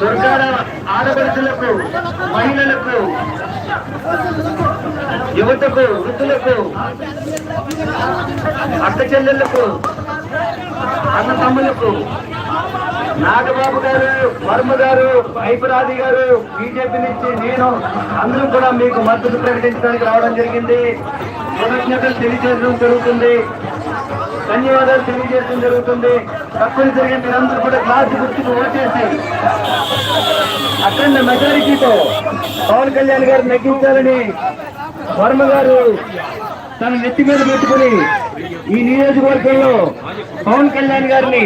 దుర్గాడ ఆడపడుచులకు మహిళలకు యువతకు వృద్ధులకు అక్క చెల్లెళ్ళకు అన్న తమ్ములకు నాగబాబు గారు వర్మ గారు ఐపరాది గారు బీజేపీ నుంచి నేను అందరూ కూడా మీకు మద్దతు ప్రకటించడానికి రావడం జరిగింది. కృతజ్ఞతలు తెలియజేయడం జరుగుతుంది. ధన్యవాదాలు తెలియజేయడం జరుగుతుంది. తప్పనిసరిగా మీరందరూ కూడా క్లాస్ గుర్తుకు ఓటేసి అఖండ మెజారిటీతో పవన్ కళ్యాణ్ గారు నెగ్గించాలని వర్మ గారు తన నెత్తి మీద పెట్టుకుని ఈ నియోజకవర్గంలో పవన్ కళ్యాణ్ గారిని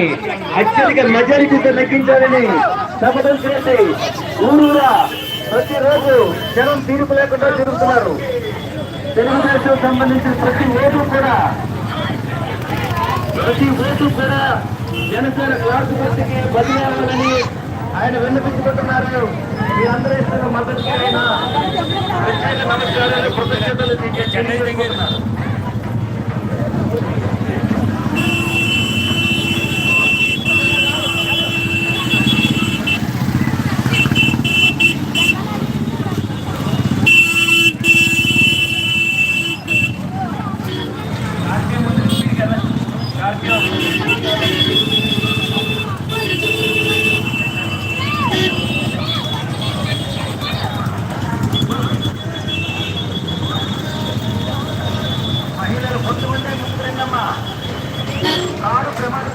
అత్యధిక మెజారిటీతో నెగ్గించాలని శపథం చేసి ఊరూరా ప్రతిరోజు జనం తీర్పు లేకుండా తిరుగుతున్నారు. తెలుగుదేశం సంబంధించిన ప్రతి ఓటు కూడా ప్రతి ఓటు కూడా జనసేన క్లాస్ గుర్తుకి బదిలీ ఆయన విన్నపించుకుంటున్నారు. మీరందరూ ఇస్తున్న మద్దతు నమస్కారాలు మద్దతుకి మహిళలు కొంతమంది ముందు రండమ్మా. కారు ప్రమాదం